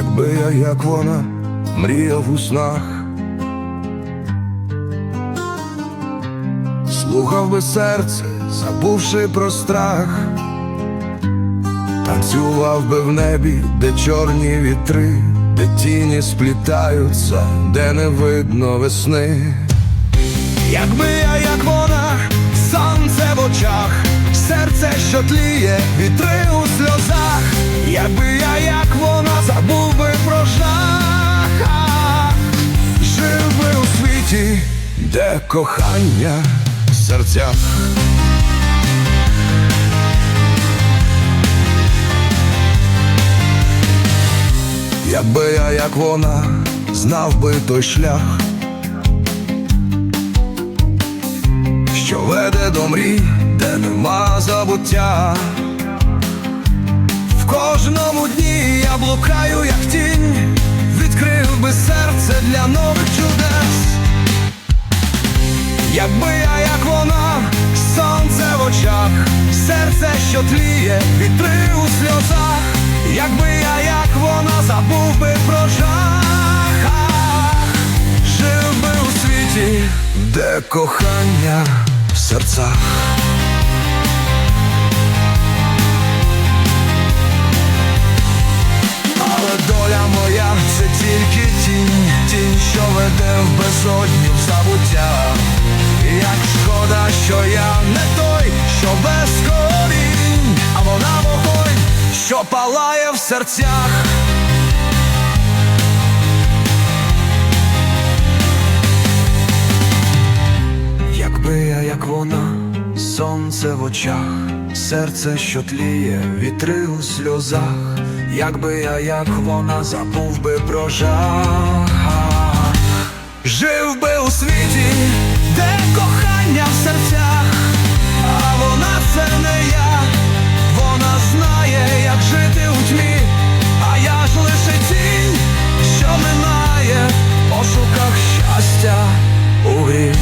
Якби я, як вона, мріяв у снах, слухав би серце, забувши про страх, танцював би в небі, де чорні вітри, де тіні сплітаються, де не видно весни. Якби я, як вона, сонце в очах, серце, що тліє, вітри у сльозах, якби я, як вона, забув би про жах, жив би у світі, де кохання в серцях. Якби я, як вона, знав би той шлях. що веде до мрій, де нема забуття. В кожному дні я блукаю, як тінь, відкрив би серце для нових чудес. Якби я, як вона, сонце в очах, серце, що тліє, вітри у сльозах, якби я, як вона, забув би про жах, жив би у світі, де кохання в серцях. В забуття. Як шкода, що я не той, що без корінь, а вона вогонь, що палає в серцях. Якби я, як вона, сонце в очах, серце, що тліє, вітри у сльозах, якби я, як вона, забув би про жах, жив би у світі, де кохання в серцях, а вона це не я, вона знає, як жити у тьмі, а я ж лише тінь, що минає в пошуках щастя у грі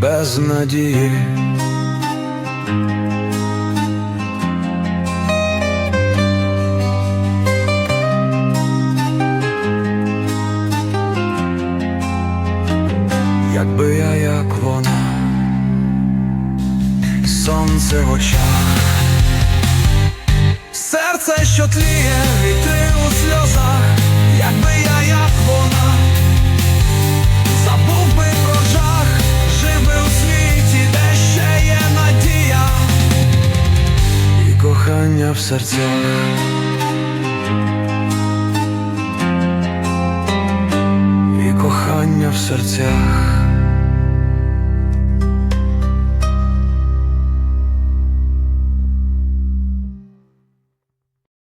без надії. Якби я, як вона, сонце в очах, серце, що тліє, вітри у сльозах, якби я, як вона. Забув би про жах, жив у світі, де ще є надія і кохання в серцях. В серцях.